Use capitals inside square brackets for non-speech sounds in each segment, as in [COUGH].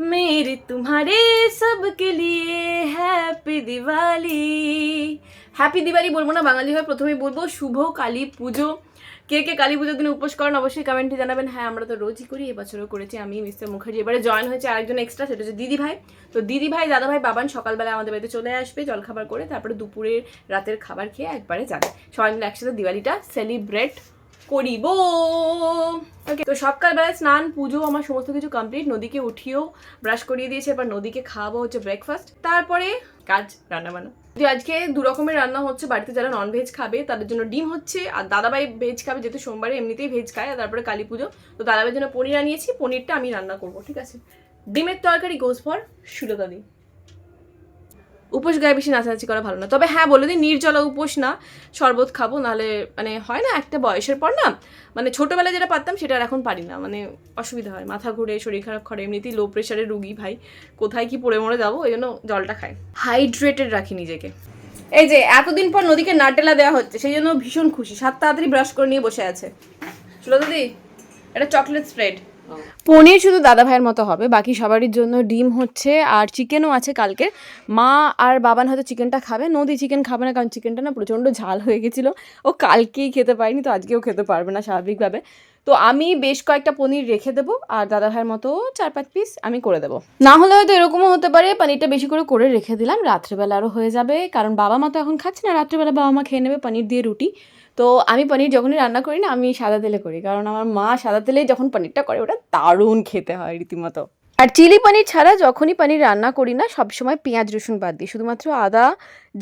मेरे तुम्हारे सबके लिए হ্যাপি দিওয়ালি হ্যাপি দিওয়ালি বলবো না বাঙালি হয়ে প্রথমেই বলবো শুভ কালী পুজো কে কে কালী পুজোর দিনে উপোস করেন অবশ্যই কমেন্টে জানাবেন হ্যাঁ আমরা তো রোজই করি এবছরও করেছি আমি মিস্টার মুখার্জি এবারে জয়েন হয়েছে আরেকজন এক্সট্রা সেটা হচ্ছে দিদি ভাই তো দিদি ভাই দাদা ভাই বাবান সকালবেলা আমাদের বাড়িতে চলে আসবে জলখাবার করে তারপরে দুপুরের রাতের খাবার খেয়ে একবারে যাবে সবাই মিলে একসাথে দিওয়ালিটা সেলিব্রেট করিব। ওকে তো সকালবেলায় স্নান পুজো আমার সমস্ত কিছু কমপ্লিট নদীকে উঠিয়েও ব্রাশ করিয়ে দিয়েছে এবার নদীকে খাওয়াবো হচ্ছে ব্রেকফাস্ট তারপরে কাজ রান্না বান্না যে আজকে দু রকমের রান্না হচ্ছে বাড়িতে যারা নন ভেজ খাবে তাদের জন্য ডিম হচ্ছে আর দাদাভাই ভেজ খাবে যেহেতু সোমবারে এমনিতেই ভেজ খায় আর তারপরে কালী পুজো। তো দাদাভাইয়ের জন্য পনির আনিয়েছি পনিরটা আমি রান্না করব ঠিক আছে? ডিমের তরকারি গোস ফর সুলতা দি উপোস গায়ে বেশি নাচানাচি করা ভালো না। তবে হ্যাঁ বলে দিই, নির্জলা উপোস না, শরবত খাব, নাহলে মানে হয় না, একটা বয়সের পর না মানে ছোটোবেলায় যেটা পারতাম সেটা আর এখন পারি না মানে অসুবিধা হয়, মাথা ঘুরে, শরীর খারাপ করে, এমনিতেই লো প্রেশারের রুগী ভাই, কোথায় কি পড়ে মরে যাব, ওই জন্য জলটা খাই। হাইড্রেটেড রাখি নিজেকে। এই যে, এতদিন পর নদীকে নাটেলা দেওয়া হচ্ছে, সেই জন্য ভীষণ খুশি, সাত তাড়াতাড়ি ব্রাশ করে নিয়ে বসে আছে। চলো দিদি, এটা চকলেট স্প্রেড পনির শুধু দাদা ভাইয়ের মতো হবে, বাকি সবারই জন্য ডিম হচ্ছে আর চিকেনও আছে কালকে। মা আর বাবান হয়তো চিকেনটা খাবে, নদী চিকেন খাবে না, কারণ চিকেনটা না প্রচণ্ড ঝাল হয়ে গেছিল। ও কালকেই খেতে পারিনি, তো আজকেও খেতে পারবে না স্বাভাবিকভাবে। তো আমি বেশ কয়েকটা পনির রেখে দেবো আর দাদা ভাইয়ের মতো চার পাঁচ পিস আমি করে দেবো। না হলে হয়তো এরকমও হতে পারে, পনিরটা বেশি করে করে রেখে দিলাম, রাত্রেবেলা আরও হয়ে যাবে। কারণ বাবা মা তো এখন খাচ্ছে না, রাত্রেবেলা বাবা মা খেয়ে নেবে পনির দিয়ে রুটি। তো আমি পনির যখনই রান্না করি না, আমি সাদা তেলে করি। কারণ আমার মা সাদা তেলেই যখন পনিরটা করে, ওটা দারুণ খেতে হয় রীতিমতো। আর চিলি পনির ছাড়া যখনই পনির রান্না করি না, সবসময় পেঁয়াজ, রসুন বাদ দিই। শুধুমাত্র আদা,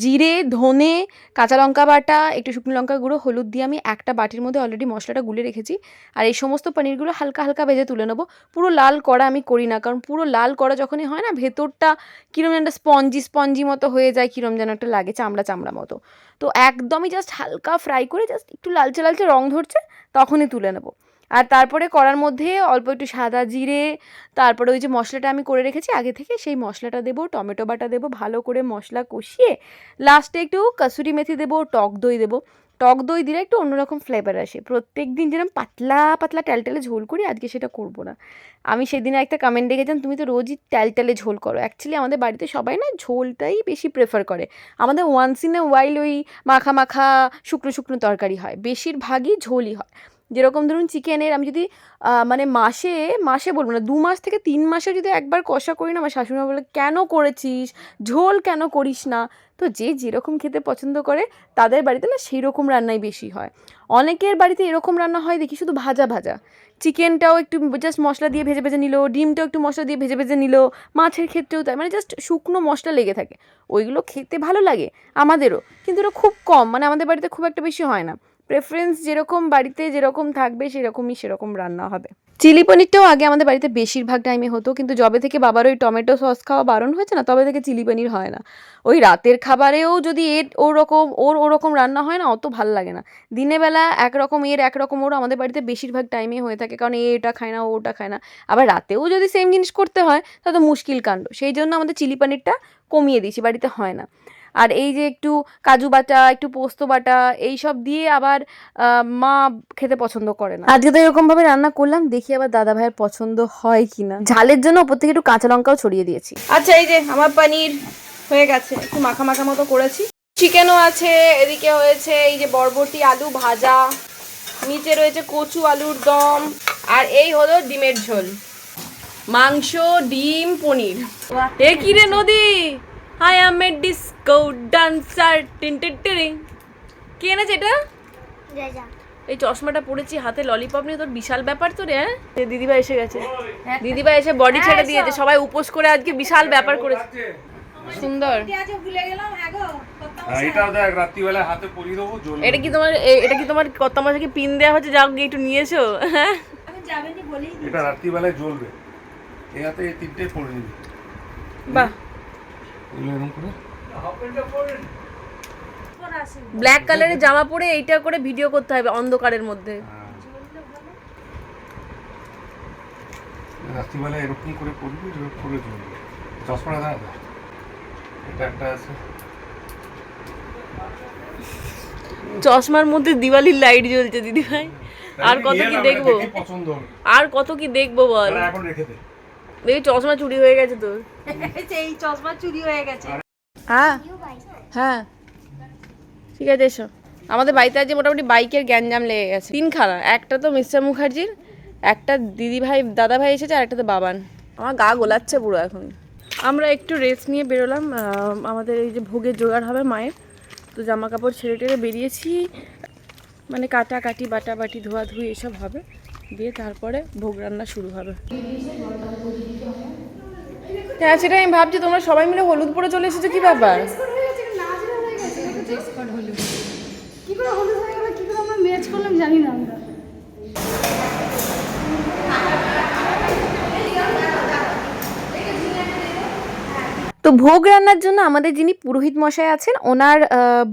জিরে, ধনে, কাঁচা লঙ্কা বাটা, একটু শুকনো লঙ্কা গুঁড়ো, হলুদ দিয়ে আমি একটা বাটির মধ্যে অলরেডি মশলাটা গুলে রেখেছি। আর এই সমস্ত পনিরগুলো হালকা হালকা ভেজে তুলে নেব। পুরো লাল করা আমি করি না, কারণ পুরো লাল করা যখনই হয় না, ভেতরটা কীরকম যেন একটা স্পঞ্জি স্পঞ্জি মতো হয়ে যায় কীরকম যেন একটা লাগে, চামড়া চামড়া মতো। তো একদমই জাস্ট হালকা ফ্রাই করে জাস্ট একটু লালচে লালচে রং ধরছে, তখনই তুলে নেব। আর তারপরে করার মধ্যে অল্প একটু সাদা জিরে, তারপরে ওই যে মশলাটা আমি করে রেখেছি, আগে থেকে সেই মশলাটা দেবো, টমেটো বাটা দেবো, ভালো করে মশলা কষিয়ে লাস্টে একটু কাসুরি মেথি দেবো, টক দই দেবো। টক দই দিলে একটু অন্যরকম ফ্লেভার আসে। প্রত্যেক দিন যেরকম পাতলা পাতলা ট্যালটেলে ঝোল করি, আজকে সেটা করব না। আমি সেদিনে একটা কমেন্ট দেখেছিলাম, তুমি তো রোজই ট্যালটেলে ঝোল করো। অ্যাকচুয়ালি আমাদের বাড়িতে সবাই না ঝোলটাই বেশি প্রেফার করে। আমাদের ওয়ান্স ইন এ ওয়াইল ওই মাখা মাখা শুকনো শুকনো তরকারি হয়, বেশিরভাগই ঝোলই হয়। যেরকম ধরুন চিকেনের, আমি যদি মানে মাসে মাসে বলব না, দু মাস থেকে তিন মাসে যদি একবার কষা করি না, আমার শাশুড়ি বলে, কেন করেছিস? ঝোল কেন করিস না? তো যে যেরকম খেতে পছন্দ করে, তাদের বাড়িতে না সেই রকম রান্নাই বেশি হয়। অনেকের বাড়িতে এরকম রান্না হয়, দেখি শুধু ভাজা ভাজা। চিকেনটাও একটু জাস্ট মশলা দিয়ে ভেজে ভেজে নিল, ডিমটাও একটু মশলা দিয়ে ভেজে ভেজে নিল, মাছের ক্ষেত্রেও তাই মানে জাস্ট শুকনো মশলা লেগে থাকে। ওইগুলো খেতে ভালো লাগে, আমাদেরও, কিন্তু এটা খুব কম মানে আমাদের বাড়িতে খুব একটা বেশি হয় না। প্রেফারেন্স যেরকম বাড়িতে যেরকম থাকবে, সেরকমই সেরকম রান্না হবে। চিলি পনিরটাও আগে আমাদের বাড়িতে বেশিরভাগ টাইমে হতো, কিন্তু যবে থেকে বাবার ওই টমেটো সস খাওয়া বারণ হয়েছে না, তবে থেকে চিলি পনির হয় না। ওই রাতের খাবারেও যদি এর ওরকম, ওর ওরকম রান্না হয় না, অত ভালো লাগে না। দিনের বেলা একরকম এর, একরকম ওর আমাদের বাড়িতে বেশিরভাগ টাইমে হয়ে থাকে, কারণ এ এটা খায় না, ও ওটা খায় না। আবার রাতেও যদি সেম জিনিস করতে হয়, তাহলে তো মুশকিল কাণ্ড। সেই জন্য আমাদের চিলি পনিরটা কমিয়ে দিয়েছি, বাড়িতে হয় না। আর এই যে একটু কাজু বাটা একটু পোস্ত বাটা এই সব দিয়ে আবার মা খেতে পছন্দ করে না। আজকে তো এরকম ভাবে রান্না করলাম দেখি আবার দাদা ভাইয়ের পছন্দ হয় কিনা। ঝালের জন্য ওপর থেকে একটু কাঁচা লঙ্কাও ছড়িয়ে দিয়েছি। আচ্ছা এই যে আমার পনির হয়ে গেছে একটু মাখা মাখা মতো করেছি। চিকেনও আছে এদিকে হয়েছে এই যে বরবটি আলু ভাজা নিচে রয়েছে কচু আলুর দম আর এই হলো ডিমের ঝোল। মাংস ডিম পনির। এ কি রে নদী? I am a disco dancer tin টিন টিরিং কে এনেছে এটা? এই চশমাটা পড়েছি হাতে ললিপপ নিয়ে। তোর বিশাল ব্যাপার তো রে হ্যাঁ? এ দিদিভাই এসে গেছে। দিদিভাই এসে বডি ছেড়ে দিয়েছে। সবাই উপোস করে আজকে বিশাল ব্যাপার করেছে। সুন্দর। হ্যাঁ, এটাও দেখ রাত্রিবেলা হাতে পরিয়ে দেবো জ্বলবে এটা কি তোমার এ- এটা কি তোমার কত মাসে কি পিন দেওয়া হচ্ছে যাও গিয়ে একটু নিয়েছো হ্যাঁ? এটা রাত্রিবেলায় জ্বলবে। এই হাতে তিনটে পরে নিবি। বাহ। এগুলো এরকম করে? ব্ল্যাক কালারের জামা পরে এইটা করে ভিডিও করতে হবে অন্ধকারের মধ্যে। হ্যাঁ। রাত্রিবেলায় এরকম করে করে চশমাটা দাঁড়া এটা একটা আছে। চশমার মধ্যে দিওয়ালির লাইট জ্বলছে দিদি ভাই। আর কত কি দেখব? দেখে পছন্দ হবে। আর কত কি দেখব বল? এখন রেখে দে। দেখি চশমা চুরি হয়ে গেছে তোর। [LAUGHS] এই চশমা চুরি হয়ে গেছে। হ্যাঁ হ্যাঁ। ঠিক আছে এসো। আমাদের বাড়িতে আজকে মোটামুটি বাইকের গ্যাঞ্জাম লেগে গেছে। তিনখানা একটা তো মিস্টার মুখার্জির একটা দিদি ভাই দাদা ভাই এসেছে আর একটা তো বাবান। আমার গা গোলাচ্ছে পুরো এখন। আমরা একটু রেস্ট নিয়ে বেরোলাম। আমাদের এই যে ভোগের জোগাড় হবে মায়ের তো জামা কাপড় ছেড়ে টেড়ে বেরিয়েছি। মানে কাটা কাটি বাটা বাটি ধোয়া ধুই এসব হবে। দিয়ে তারপরে ভোগ রান্না শুরু হবে। হ্যাঁ সেটা আমি ভাবছি, তোমরা সবাই মিলে হলুদ পরে চলে এসেছ, কি ব্যাপার? ম্যাচ করলাম জানি না আমরা। তো ভোগ রান্নার জন্য আমাদের যিনি পুরোহিত মশাই আছেন, ওনার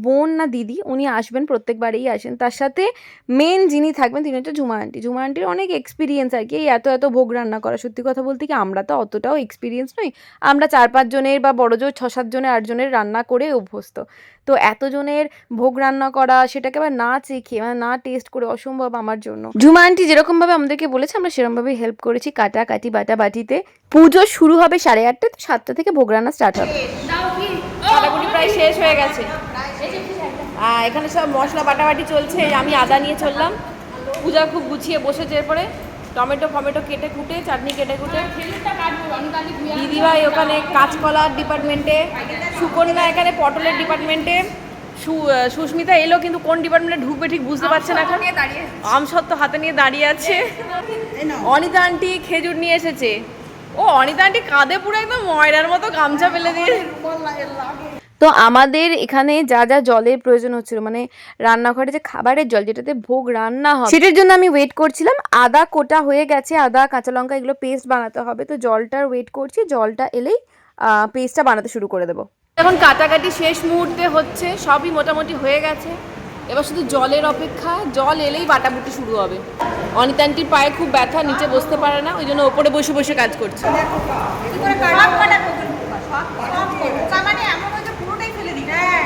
বোন না দিদি, উনি আসবেন, প্রত্যেকবারেই আসেন। তার সাথে মেন যিনি থাকবেন, তিনি হচ্ছে ঝুমা আন্টি ঝুমা আন্টির অনেক এক্সপিরিয়েন্স আর কি। এত এত ভোগ রান্না করা, সত্যি কথা বলতে কি আমরা তো অতটাও এক্সপিরিয়েন্স নই। আমরা চার পাঁচজনের বা বড়জোর ছ, সাত জনের আটজনের রান্না করে অভ্যস্ত। তো এতজনের ভোগ রান্না করা, সেটাকে আবার না চেখে মানে না টেস্ট করে অসম্ভব আমার জন্য। ঝুমা আন্টি যেরকমভাবে আমাদেরকে বলেছে, আমরা সেরকমভাবেই হেল্প করেছি কাটা কাটি বাটা বাটিতে পুজো শুরু হবে সাড়ে আটটা, তো সাতটা থেকে ভোগ রান্না স্টার্ট হবে। প্রায় শেষ হয়ে গেছে। এখানে সব মশলা বাটাবাটি চলছে আমি আদা নিয়ে চললাম। পূজা খুব গুছিয়ে বসেছে এরপরে। টমেটো ফমেটো কেটে কুটে, চাটনি কেটে কুটে। দিদিভাই ওখানে কাঁচকলার ডিপার্টমেন্টে সুকন্যা এখানে পটলের ডিপার্টমেন্টে সুস্মিতা এলো কিন্তু কোন ডিপার্টমেন্টে ঢুকবে ঠিক বুঝতে পারছে না এখন। আমসত্ত্ব হাতে নিয়ে দাঁড়িয়ে আছে। অনিতা আন্টি খেজুর নিয়ে এসেছে। ও, অনিতা আন্টি কাঁধে পুরো একদম ময়রার মতো গামছা ফেলে দিয়ে তো আমাদের এখানে যা যা জলের প্রয়োজন হচ্ছিল মানে রান্নাঘরে যে খাবারের জল যেটাতে ভোগ রান্না হবে সেটার জন্য আমি ওয়েট করছিলাম। আদা কোটা হয়ে গেছে আদা কাঁচা লঙ্কা এগুলো পেস্ট বানাতে হবে। তো জলটার ওয়েট করছি জলটা এলেই পেস্টটা বানাতে শুরু করে দেবো। এখন কাটাকাটি শেষ মুহূর্তে হচ্ছে সবই মোটামুটি হয়ে গেছে। এবার শুধু জলের অপেক্ষা জল এলেই বাটাবুটি শুরু হবে। অনিতা আন্টির পায়ে খুব ব্যথা নিচে বসতে পারে না ওই জন্য ওপরে বসে বসে কাজ করছে কি করে সব কটা টোকেন সব সব পোকা মানে এমন হয়েছে পুরোটাই ফেলে দিই হ্যাঁ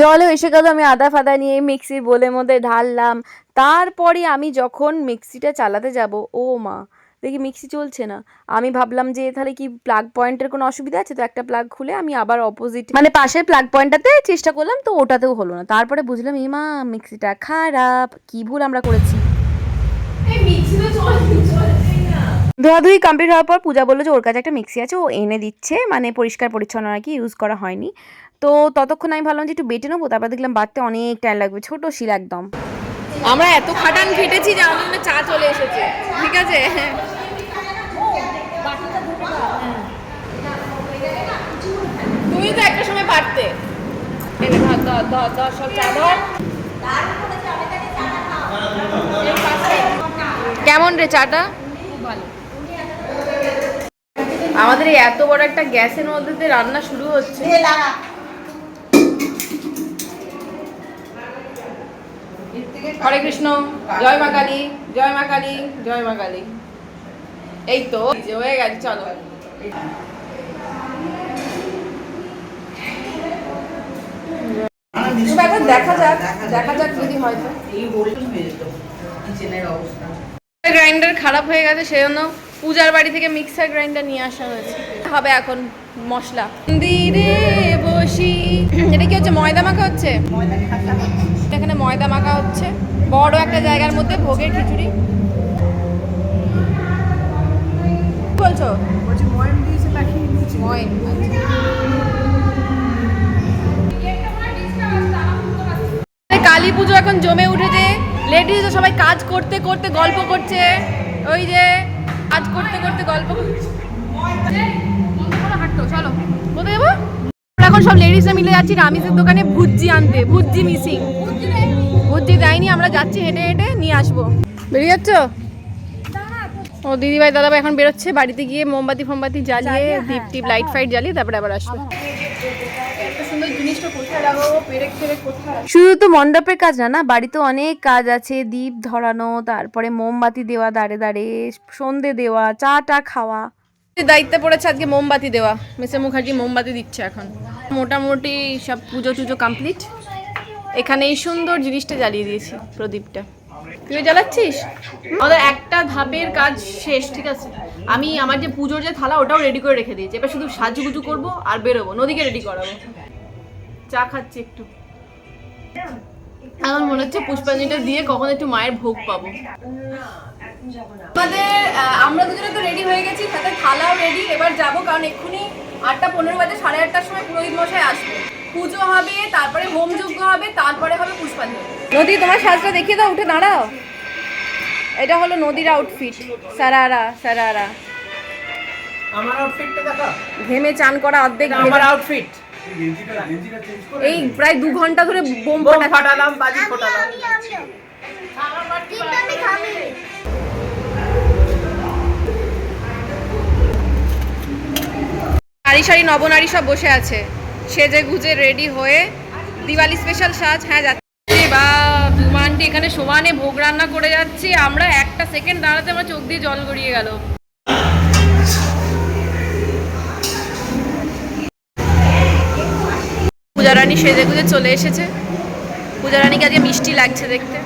জলও এসে গেল আমি আদা ফাদা নিয়ে মিক্সির বোলের মধ্যে ঢাললাম। তারপরে আমি যখন মিক্সিটা চালাতে যাব ও মা দেখি মিক্সি চলছে না। আমি ভাবলাম যে তাহলে কি প্লাগ পয়েন্টের কোনো অসুবিধা আছে? তো একটা প্লাগ খুলে আমি আবার অপোজিট মানে পাশের প্লাগ পয়েন্টটাতে চেষ্টা করলাম তো ওটাতেও হলো না। তারপরে বুঝলাম এই মা মিক্সিটা খারাপ কি ভুল আমরা করেছি। ধোয়াধুয়ি কমপ্লিট হওয়ার পর পূজা বলল যে ওর কাছে একটা মিক্সি আছে ও এনে দিচ্ছে। মানে পরিষ্কার পরিচ্ছন্ন আর কি ইউজ করা হয়নি। তো ততক্ষণ আমি ভাবলাম যে একটু বেটে নেব, তারপর দেখলাম বাড়তে অনেক টাইম লাগবে, ছোট শিল একদম। আমরা এত খাটান খেটেছি যে আমাদের চা চলে এসেছে, ঠিক আছে? তুমি তো একটা সময় পারতে ধর ধর ধর ধর সব চা ধর। কেমন রে চাটা? আমাদের এত বড় একটা গ্যাসের মধ্যে রান্না শুরু হচ্ছে। হরে কৃষ্ণ জয় মা কালী জয় মা কালী জয় মা কালী। এই তো হয়ে গেছে চলো। দেখা যাক দেখা যাক যদি হয় তো। এই হোল্ড যেত কিচেনের অবস্থা। গ্রাইন্ডার খারাপ হয়ে গেছে সেজন্য পূজার বাড়ি থেকে মিক্সার গ্রাইন্ডার নিয়ে আসা হয়েছে। হবে এখন মশলা। মন্দিরে বসি। এটা কি হচ্ছে ময়দা মাখা হচ্ছে? ময়দা এখানে ময়দা মাখা হচ্ছে। বড় একটা জায়গার মধ্যে ভোগের খিচুড়ি। বলছো? কালী পুজো এখন জমে উঠেছে। লেডিস সবাই কাজ করতে করতে গল্প করছে। ওই যে কাজ করতে করতে গল্প করছে। চলো কোথায় যাব এখন সব লেডিসরা মিলে যাচ্ছি রামিসের দোকানে ভুজ্জি আনতে ভুজ্জি মিসিং। ভুজ্জি দেয়নি আমরা যাচ্ছি হেঁটে হেঁটে নিয়ে আসব। বেরিয়ে যাচ্ছ? ও দিদিভাই দাদাভাই এখন বেরোচ্ছে বাড়িতে গিয়ে মোমবাতি ফোমবাতি জ্বালিয়ে দীপ টিপ লাইট ফাইট জ্বালিয়ে তারপরে আবার আসবে। শুধু তো মণ্ডপের কাজ না না বাড়িতে অনেক কাজ আছে দীপ ধরানো তারপরে মোমবাতি দেওয়া দাঁড়ে দাঁড়ে সন্ধে দেওয়া চা টা খাওয়া। দায়িত্বে পড়েছে আজকে মোমবাতি দেওয়া মিসে মুখার্জি মোমবাতি দিচ্ছে এখন। মোটামুটি সব পুজো টুজো কমপ্লিট এখানে এই সুন্দর জিনিসটা জ্বালিয়ে দিয়েছি প্রদীপটা। তুই জ্বালাচ্ছিস? আমাদের একটা ধাপের কাজ শেষ, ঠিক আছে? আমি আমার যে পুজোর যে থালা, ওটাও রেডি করে রেখে দিয়েছি। এবার শুধু সাজুগুজু করব আর বেরোবো, নদীকে রেডি করাবো। চা খাচ্ছি একটু। আমার মনে হচ্ছে পুষ্পাঞ্জলিটা দিয়ে কখন একটু মায়ের ভোগ পাবো। আমাদের আমরা দুজনে তো রেডি হয়ে গেছি, সাথে থালাও রেডি এবার যাব, কারণ এক্ষুনি আটটা পনেরো বাজে, সাড়ে আটটার সময় পুরোহিত মশাই আসবে। পুজো হবে তারপরে হোম যজ্ঞ হবে তারপরে হবে পুষ্পাঞ্জলি। নদী তোমার সাজটা দেখিয়ে দাও উঠে দাঁড়াও। এটা হলো নদীর আউটফিট সারারা সারারা। আমার আউটফিটটা দেখা ঘেমে চান করা অর্ধেক আমার আউটফিট এই প্রায় দু ঘণ্টা ধরে বোম বোম ফাটা ফাটালাম বাজি ফোটালাম। নারী সারি নবনারী সব বসে আছে। সেজে গুজে রেডি হয়ে দিওয়ালি স্পেশাল সাজ। হ্যাঁ যাচ্ছে। বা, বিমানটি এখানে সমানে ভোগ রান্না করে যাচ্ছি। আমরা একটা সেকেন্ড দাঁড়াতে আমার চোখ দিয়ে জল গড়িয়ে গেল। পূজারানী সেজে গুজে চলে এসেছে। পূজারানীকে আজকে মিষ্টি লাগছে দেখতে।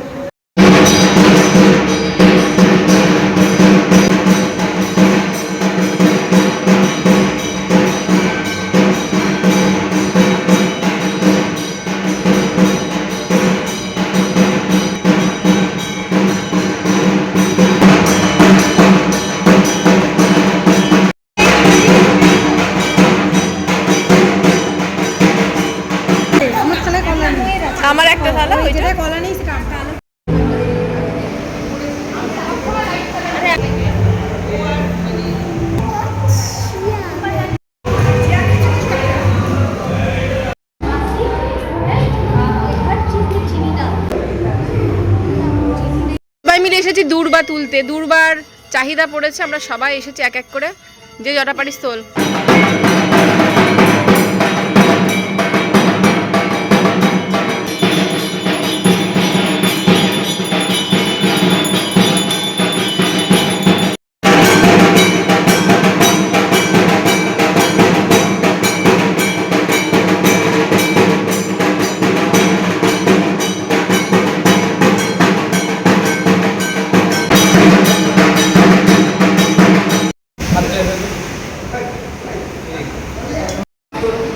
তুলতে দুর্বার চাহিদা পড়েছে আমরা সবাই এসেছি এক এক করে। যে জটা তোল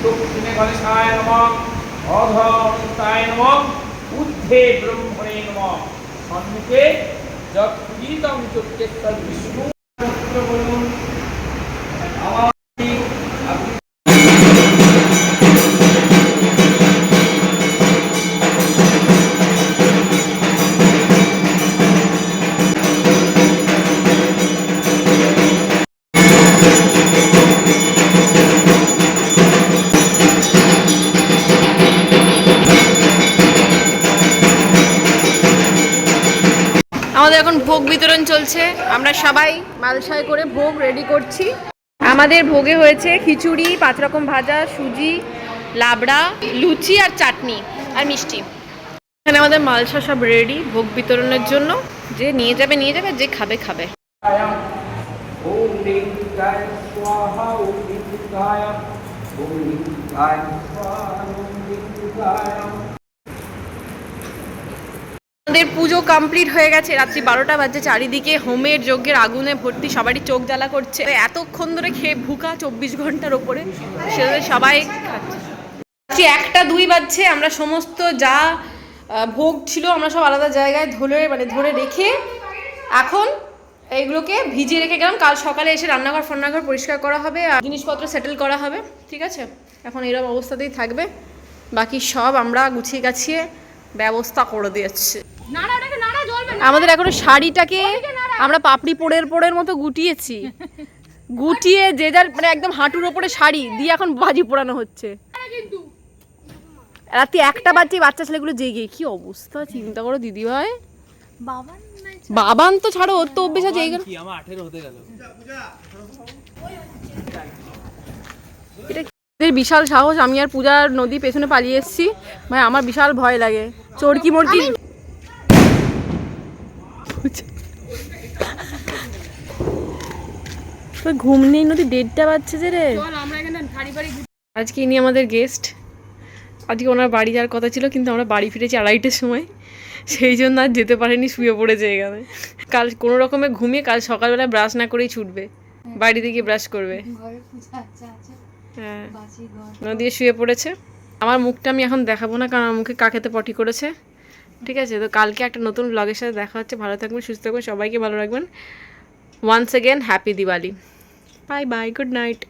দক্ষিণে গণেশায় নমঃ অধন্তায় নমঃ ঊর্ধ্বে ব্রহ্মণে নমঃ চক্ষেশ্বর বিষ্ণু বিতরণ চলছে। আমরা সবাই মালসায় করে ভোগ রেডি করছি। আমাদের ভোগে হয়েছে খিচুড়ি, পাঁচ রকম ভাজা, সুজি, লাবড়া, লুচি আর চাটনি আর মিষ্টি। এখানে আমাদের মালসা সব রেডি ভোগ বিতরণের জন্য। যে নিয়ে যাবে নিয়ে যাবে, যে খাবে খাবে। আমাদের পুজো কমপ্লিট হয়ে গেছে। রাত্রি বারোটা বাজে, চারিদিকে হোমের যজ্ঞের আগুনে ভর্তি, সবারই চোখ জ্বালা করছে। এতক্ষণ ধরে খেয়ে ভুকা চব্বিশ ঘণ্টার ওপরে সেটা সবাই খাচ্ছে। একটা, দুই বাজছে, আমরা সমস্ত যা ভোগ ছিল আমরা সব আলাদা জায়গায় ধরে মানে ধরে রেখে এখন এইগুলোকে ভিজিয়ে রেখে গেলাম। কাল সকালে এসে রান্নাঘর, ফান্নাঘর পরিষ্কার করা হবে, আর জিনিসপত্র সেটেল করা হবে, ঠিক আছে? এখন এরকম অবস্থাতেই থাকবে। বাকি সব আমরা গুছিয়ে গাছিয়ে ব্যবস্থা করে দিয়েছি। আমাদের এখন শাড়িটাকে আমরা পাপড়ি পোড়ের পোড়ের মতো গুটিয়েছি। গুটিয়ে যে যার মানে একদম হাঁটুর ওপরে শাড়ি দিয়ে এখন বাজি পোড়ানো হচ্ছে। রাতে একটা বাজছে এই বাচ্চা ছেলেগুলো জেগে কি অবস্থা চিন্তা করো দিদি ভাই। বাবান তো ছাড়ো ওর তো অভ্যেস আছে এইগুলো কি? আমার 18 হতে গেল। এটা বিশাল সাহস? আমি আর পূজার নদী পেছনে পালিয়ে এসেছি। ভাই আমার বিশাল ভয় লাগে। চরকি মরকি তোর ঘুম নেই নদী দেড়টা বাজছে যে রে। আজকে ইনি আমাদের গেস্ট আজকে ওনার বাড়ি যাওয়ার কথা ছিল কিন্তু আমরা বাড়ি ফিরেছি আড়াইটের সময়। সেই জন্য আর যেতে পারেনি শুয়ে পড়েছে এখানে। কাল কোনো রকমে ঘুমিয়ে কাল সকালবেলা ব্রাশ না করেই ছুটবে। বাড়িতে গিয়ে ব্রাশ করবে। আছে আছে হ্যাঁ। দিয়ে শুয়ে পড়েছে। আমার মুখটা আমি এখন দেখাবো না কারণ আমার মুখে কাকেতে পটি করেছে। ঠিক আছে, তো কালকে একটা নতুন ব্লগের সাথে দেখা হচ্ছে। ভালো থাকবেন, সুস্থ থাকবেন, সবাইকে ভালো রাখবেন। Once again happy Diwali bye bye good night